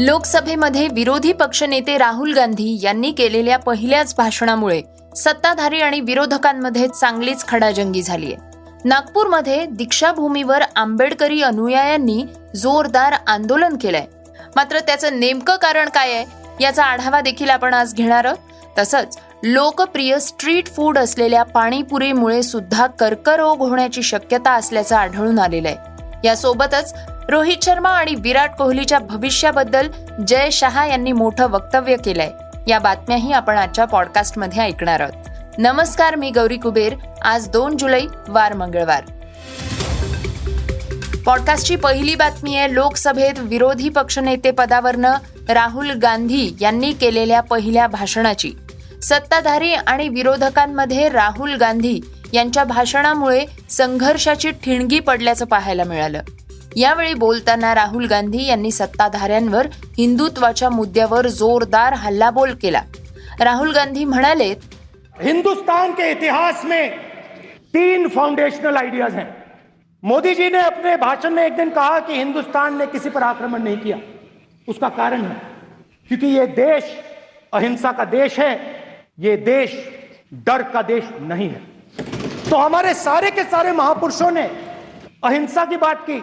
लोकसभेमध्ये विरोधी पक्षनेते राहुल गांधी यांनी केलेल्या पहिल्याच भाषणामुळे सत्ताधारी आणि विरोधकांमध्ये चांगलीच खडाजंगी झालीय नागपूरमध्ये दीक्षाभूमीवर आंबेडकरी अनुयायांनी जोरदार आंदोलन केलंय. मात्र त्याचं नेमकं कारण काय आहे याचा आढावा देखील आपण आज घेणार आहोत. तसंच लोकप्रिय स्ट्रीट फूड असलेल्या पाणीपुरीमुळे सुद्धा कर्करोग होण्याची शक्यता असल्याचं आढळून आलेलं आहे. यासोबतच रोहित शर्मा आणि विराट कोहलीच्या भविष्याबद्दल जय शहा यांनी मोठं वक्तव्य केलंय. या बातम्याही आपण आजच्या पॉडकास्टमध्ये ऐकणार आहोत. नमस्कार मी गौरी कुबेर. आज दोन जुलै वार मंगळवार. पॉडकास्टची पहिली बातमी आहे लोकसभेत विरोधी पक्षनेते पदावरनं राहुल गांधी यांनी केलेल्या पहिल्या भाषणाची. सत्ताधारी आणि विरोधकांमध्ये राहुल गांधी यांच्या भाषणामुळे संघर्षाची ठिणगी पडल्याचं पाहायला मिळालं. यावेळी बोलताना राहुल गांधी यांनी सत्ताधाऱ्यांवर हिंदुत्वाच्या मुद्द्यावर जोरदार हल्लाबोल केला. राहुल गांधी म्हणाले, हिंदुस्तान के इतिहास में तीन फाउंडेशनल आइडियाज़ हैं। मोदी जी ने अपने भाषण में एक दिन कहा कि हिंदुस्तान ने किसी पर आक्रमण नहीं किया। उसका कारण है, क्योंकि ये देश अहिंसा का देश है, ये देश डर का देश नहीं है। तो हमारे सारे के सारे महापुरुषों ने अहिंसा की बात की।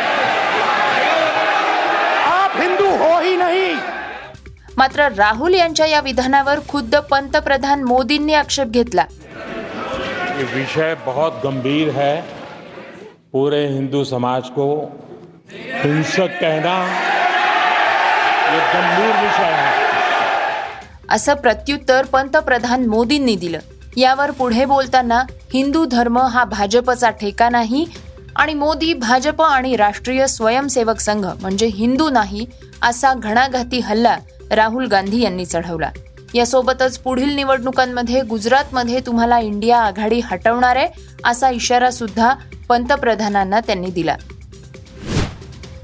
मात्र राहुल यांच्या या विधानावर खुद्द पंतप्रधान मोदींनी आक्षेप घेतला. ये विषय बहुत गंभीर है। पूरे हिंदू समाज को हिंसक कहना ये गंभीर विषय है। असं प्रत्युत्तर पंतप्रधान मोदींनी दिलं. यावर पुढे बोलताना हिंदू धर्म हा भाजपचा ठेका नाही आणि मोदी भाजप आणि राष्ट्रीय स्वयंसेवक संघ म्हणजे हिंदू नाही असा घणाघाती हल्ला राहुल गांधी यांनी चढवला. यासोबतच पुढील निवडणुकांमध्ये गुजरातमध्ये तुम्हाला इंडिया आघाडी हटवणार आहे असा इशारा सुद्धा पंतप्रधानांना त्यांनी दिला.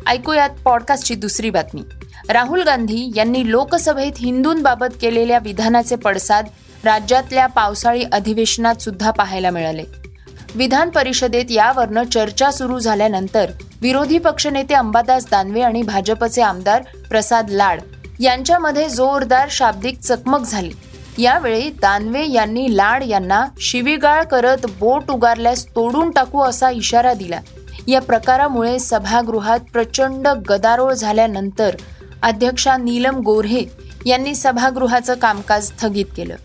ऐकूयात पॉडकास्टची दुसरी बातमी. राहुल गांधी यांनी लोकसभेत हिंदूंबाबत केलेल्या विधानाचे पडसाद राज्यातल्या पावसाळी अधिवेशनात सुद्धा पाहायला मिळाले. विधान परिषदेत यावरनं चर्चा सुरू झाल्यानंतर विरोधी पक्षनेते अंबादास दानवे आणि भाजपचे आमदार प्रसाद लाड यांच्यामध्ये जोरदार शाब्दिक चकमक झाली. यावेळी दानवे यांनी लाड यांना शिवीगाळ करत बोट उगारल्यास तोडून टाकू असा इशारा दिला. या प्रकारामुळे सभागृहात प्रचंड गदारोळ झाल्यानंतर अध्यक्षा नीलम गोऱ्हे यांनी सभागृहाचं कामकाज स्थगित केलं.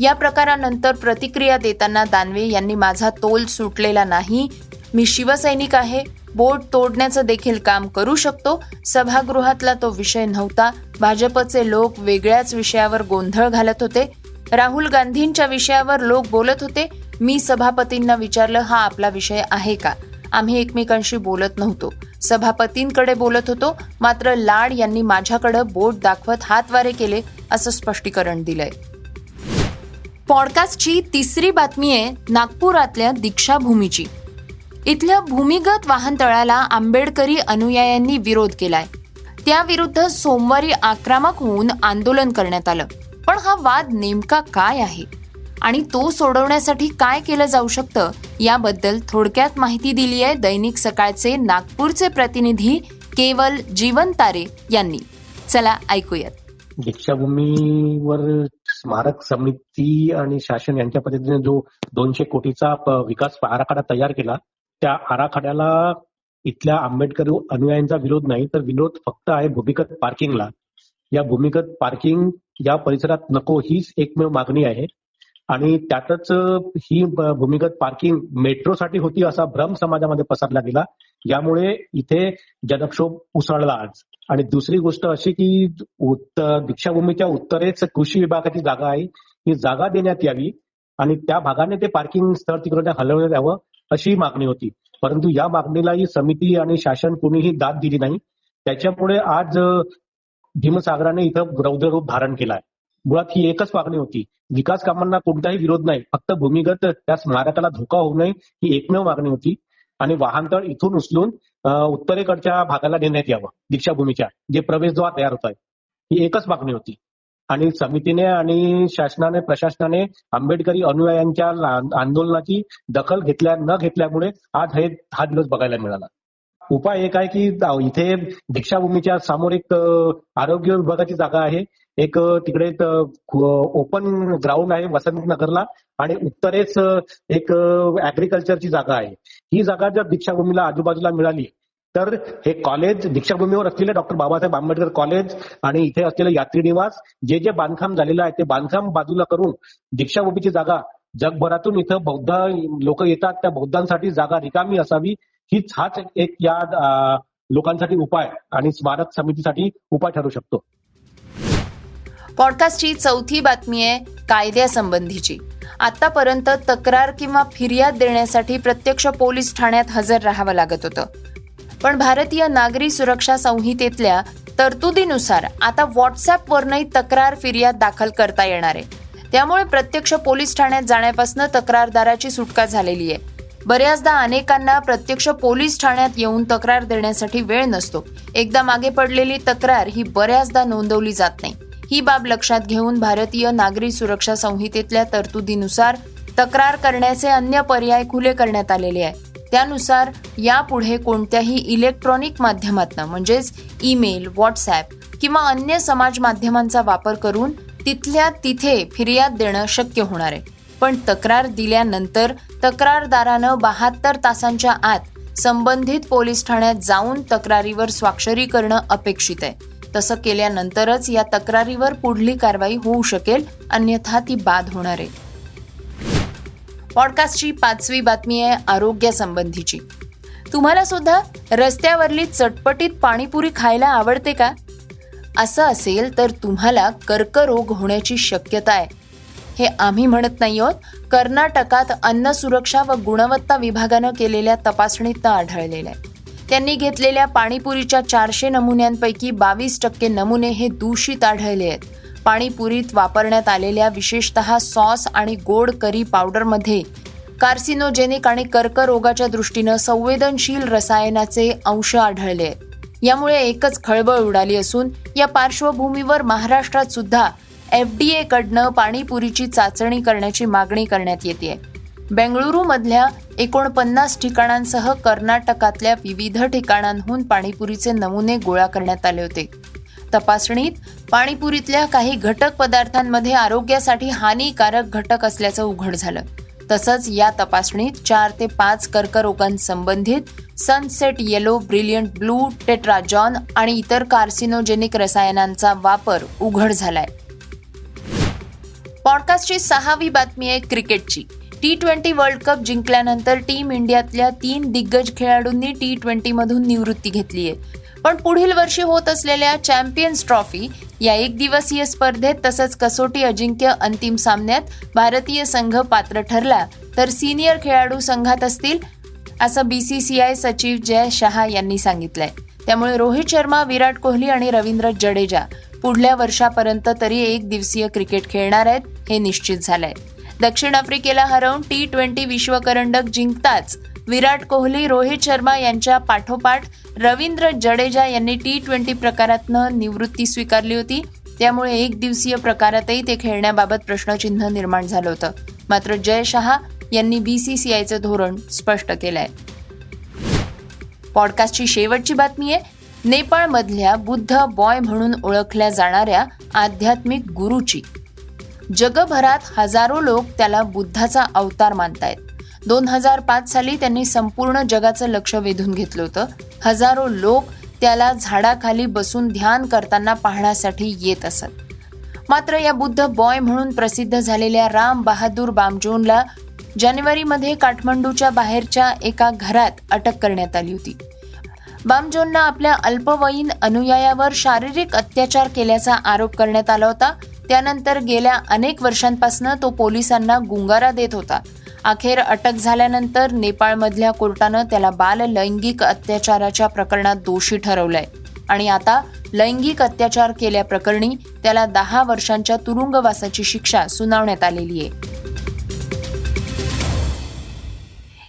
या प्रकारानंतर प्रतिक्रिया देताना दानवे यांनी माझा तोल सुटलेला नाही मी शिवसैनिक आहे. बोट तोडण्याचं देखील काम करू शकतो. सभागृहातला तो विषय नव्हता. भाजपचे लोक वेगळ्याच विषयावर गोंधळ घालत होते. राहुल गांधींच्या विषयावर लोक बोलत होते. मी सभापतींना विचारलं हा आपला विषय आहे का? आम्ही एकमेकांशी बोलत नव्हतो. सभापतींकडे बोलत होतो. मात्र लाड यांनी माझ्याकडे बोट दाखवत हातवारे केले असं स्पष्टीकरण दिलंय. पॉडकास्टची तिसरी बातमी आहे नागपुरातल्या दीक्षाभूमीची. इथल्या भूमिगत वाहनतळाला आंबेडकरी अनुयायांनी विरोध केलाय. त्याविरुद्ध सोमवारी आक्रमक होऊन आंदोलन करण्यात आलं. पण हा वाद नेमका काय आहे? आणि तो सोडवण्यासाठी काय केलं जाऊ शकतं? याबद्दल थोडक्यात माहिती दिली आहे दैनिक सकाळचे नागपूरचे प्रतिनिधी केवल जीवन तारे यांनी. चला ऐकूयात. दीक्षाभूमीवर स्मारक समिती आणि शासन यांच्या पद्धतीने जो दोनशे कोटीचा विकास आराखडा तयार केला त्या आराखड्याला इथल्या आंबेडकर अनुयायांचा विरोध नाही तर विरोध फक्त आहे भूमिगत पार्किंगला. या भूमिगत पार्किंग या परिसरात नको हीच एकमेव मागणी आहे. आणि त्यातच ही भूमिगत पार्किंग मेट्रोसाठी होती असा भ्रम समाजामध्ये पसरला गेला. यामुळे इथे जनक्षोभ उसळला आज. आणि दुसरी गोष्ट अशी की उत्तर दीक्षाभूमीच्या उत्तरेच कृषी विभागाची जागा आहे. ही जागा देण्यात यावी आणि त्या भागाने ते पार्किंग स्थळ तिकडे हलवण्यात यावं. अशी मागणी होती. परंतु या मागणीलाही समिती आणि शासन कुणीही दाद दिली नाही. त्याच्यामुळे आज भीमसागराने इथं रौद्र रूप धारण केलाय. आहे मुळात ही एकच मागणी होती. विकास कामांना कोणताही विरोध नाही. फक्त भूमिगत त्या स्मारकाला धोका होऊ नये ही एकमेव मागणी होती. आणि वाहनतळ इथून उचलून उत्तरेकडच्या भागाला नेण्यात यावं. दीक्षाभूमीच्या जे प्रवेशद्वार तयार होत आहे ही एकच मागणी होती. आणि समितीने आणि शासनाने प्रशासनाने आंबेडकरी अनुयायांच्या आंदोलनाची दखल घेतल्या न घेतल्यामुळे आज हे हा दिवस बघायला मिळाला. उपाय एक आहे की इथे दीक्षाभूमीच्या समोर एक आरोग्य विभागाची जागा आहे. एक तिकडे ओपन ग्राउंड आहे वसंत नगरला आणि उत्तरेस एक ऍग्रिकल्चरची जागा आहे. ही जागा जर दीक्षाभूमीला आजूबाजूला मिळाली तर हे कॉलेज दीक्षाभूमीवर असलेले डॉक्टर बाबासाहेब आंबेडकर कॉलेज आणि इथे असलेलं यात्री निवास जे जे बांधकाम झालेलं आहे ते बांधकाम बाजूला करून दीक्षाभूमीची जागा जगभरातून इथं बौद्ध लोक येतात त्या बौद्धांसाठी जागा रिकामी असावी हीच हाच एक या लोकांसाठी उपाय आणि स्मारक समितीसाठी उपाय ठरू शकतो. पॉडकास्टची चौथी बातमी आहे कायद्यासंबंधीची. आतापर्यंत तक्रार किंवा फिर्याद देण्यासाठी प्रत्यक्ष पोलीस ठाण्यात हजर राहावं लागत होतं. पण भारतीय नागरी सुरक्षा संहितेतल्या तरतुदीनुसार आता व्हॉट्सअपवरनही तक्रार फिर्याद दाखल करता येणार आहे. त्यामुळे प्रत्यक्ष पोलीस ठाण्यात जाण्यापासून तक्रारदाराची सुटका झालेली आहे. बऱ्याचदा अनेकांना प्रत्यक्ष पोलीस ठाण्यात येऊन तक्रार देण्यासाठी वेळ नसतो. एकदा मागे पडलेली तक्रार ही बऱ्याचदा नोंदवली जात नाही. ही बाब लक्षात घेऊन भारतीय नागरी सुरक्षा संहितेतल्या तरतुदीनुसार तक्रार करण्याचे अन्य पर्याय खुले करण्यात आलेले आहे त्यानुसार यापुढे कोणत्याही इलेक्ट्रॉनिक माध्यमातनं म्हणजेच ईमेल व्हॉट्सॲप किंवा अन्य समाज माध्यमांचा वापर करून तिथल्या तिथे फिर्याद देणं शक्य होणार आहे. पण तक्रार दिल्यानंतर तक्रारदारानं बहात्तर तासांच्या आत संबंधित पोलीस ठाण्यात जाऊन तक्रारीवर स्वाक्षरी करणं अपेक्षित आहे. तसं केल्यानंतरच या तक्रारीवर पुढली कारवाई होऊ शकेल अन्यथा ती बाद होणार आहे. पॉडकास्टची पाचवी बातमी आहे आरोग्यासंबंधीची तुम्हाला सुद्धा रस्त्यावरली चटपटीत पाणीपुरी खायला आवडते का? असं असेल तर तुम्हाला कर्करोग होण्याची शक्यता आहे. हे आम्ही म्हणत नाही आहोत. कर्नाटकात अन्न सुरक्षा व गुणवत्ता विभागानं केलेल्या तपासणीत आढळलेलं आहे. त्यांनी घेतलेल्या पाणीपुरीच्या चारशे नमुन्यांपैकी बावीस टक्के नमुने हे दूषित आढळले आहेत. पाणीपुरीत वापरण्यात आलेल्या विशेषतः सॉस आणि गोड करी पावडरमध्ये कार्सिनोजेनिक आणि कर्करोगाच्या दृष्टीनं संवेदनशील रसायनाचे अंश आढळले. आहेत यामुळे एकच खळबळ उडाली असून या पार्श्वभूमीवर महाराष्ट्रात सुद्धा एफ डी एकडनं पाणीपुरीची चाचणी करण्याची मागणी करण्यात येते बेंगळुरूमधल्या एकोणपन्नास ठिकाणांसह कर्नाटकातल्या विविध ठिकाणांहून पाणीपुरीचे नमुने गोळा करण्यात आले होते. तपासणीत पाणीपुरीतल्या काही घटक पदार्थांमध्ये आरोग्यासाठी हानिकारक घटक असल्याचं उघड झालं. तसंच या तपासणीत चार ते पाच कर्करोगांसंबंधित sunset yellow brilliant blue tartrazine आणि इतर कार्सिनोजेनिक रसायनांचा वापर उघड झालाय. पॉडकास्टची सहावी बातमी आहे क्रिकेटची. टी ट्वेंटी वर्ल्ड कप जिंकल्यानंतर टीम इंडियातल्या तीन दिग्गज खेळाडूंनी टी ट्वेंटीमधून निवृत्ती घेतली आहे पण पुढील वर्षी होत असलेल्या चॅम्पियन्स ट्रॉफी या एक दिवसीय स्पर्धेत तसंच कसोटी अजिंक्य अंतिम सामन्यात भारतीय संघ पात्र ठरला तर सिनियर खेळाडू संघात असतील असं बीसीसीआय सचिव जय शहा यांनी सांगितलंय. त्यामुळे रोहित शर्मा विराट कोहली आणि रवींद्र जडेजा पुढल्या वर्षापर्यंत तरी एक दिवसीय क्रिकेट खेळणार आहेत हे निश्चित झालंय. दक्षिण आफ्रिकेला हरवून टी ट्वेंटी विश्वकरंडक जिंकताच विराट कोहली रोहित शर्मा यांच्या पाठोपाठ रवींद्र जडेजा यांनी टी ट्वेंटी प्रकारातनं निवृत्ती स्वीकारली होती. त्यामुळे एक दिवसीय प्रकारातही ते खेळण्याबाबत प्रश्नचिन्ह निर्माण झालं होतं. मात्र जय शहा यांनी बीसीसीआयचं धोरण स्पष्ट केलंय. पॉडकास्टची शेवटची बातमी आहे. नेपाळमधल्या बुद्ध बॉय म्हणून ओळखल्या जाणाऱ्या आध्यात्मिक गुरुची. जगभरात हजारो लोक त्याला बुद्धाचा अवतार मानतायत. दोन हजार पाच साली त्यांनी संपूर्ण जगाचं लक्ष वेधून घेतलं होतं. हजारो लोक त्याला झाडाखाली बसून ध्यान करताना पाहण्यासाठी येत असत. मात्र या बुद्ध बॉय म्हणून प्रसिद्ध झालेल्या राम बहादूर बामजोनला जानेवारीमध्ये काठमांडूच्या बाहेरच्या एका घरात अटक करण्यात आली होती. बामजोनना आपल्या अल्पवयीन अनुयायावर शारीरिक अत्याचार केल्याचा आरोप करण्यात आला होता. त्यानंतर गेल्या अनेक वर्षांपासून तो पोलिसांना गुंगारा देत होता. अखेर अटक झाल्यानंतर नेपाळमधल्या कोर्टानं त्याला बाल लैंगिक अत्याचाराच्या प्रकरणात दोषी ठरवलंय. आणि आता लैंगिक अत्याचार केल्याप्रकरणी त्याला दहा वर्षांच्या तुरुंगवासाची शिक्षा सुनावण्यात आलेली आहे.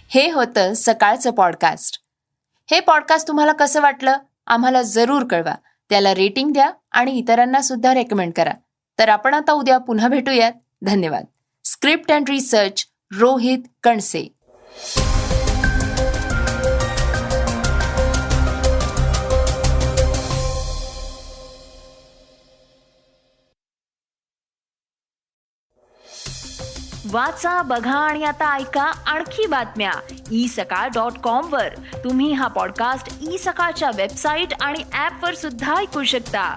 हे होतं सकाळचं पॉडकास्ट. हे पॉडकास्ट तुम्हाला कसं वाटलं? आम्हाला जरूर कळवा. त्याला रेटिंग द्या आणि इतरांना सुद्धा रेकमेंड करा. तर आपण आता उद्या पुन्हा भेटूयात. धन्यवाद. Script and research Rohit Kanase. वाचा बघा आणि आता ऐका आणखी बातम्या. ई सकाळ डॉट कॉम वर. तुम्ही हा पॉडकास्ट ई सकाळच्या वेबसाईट आणि ऍप वर सुद्धा ऐकू शकता.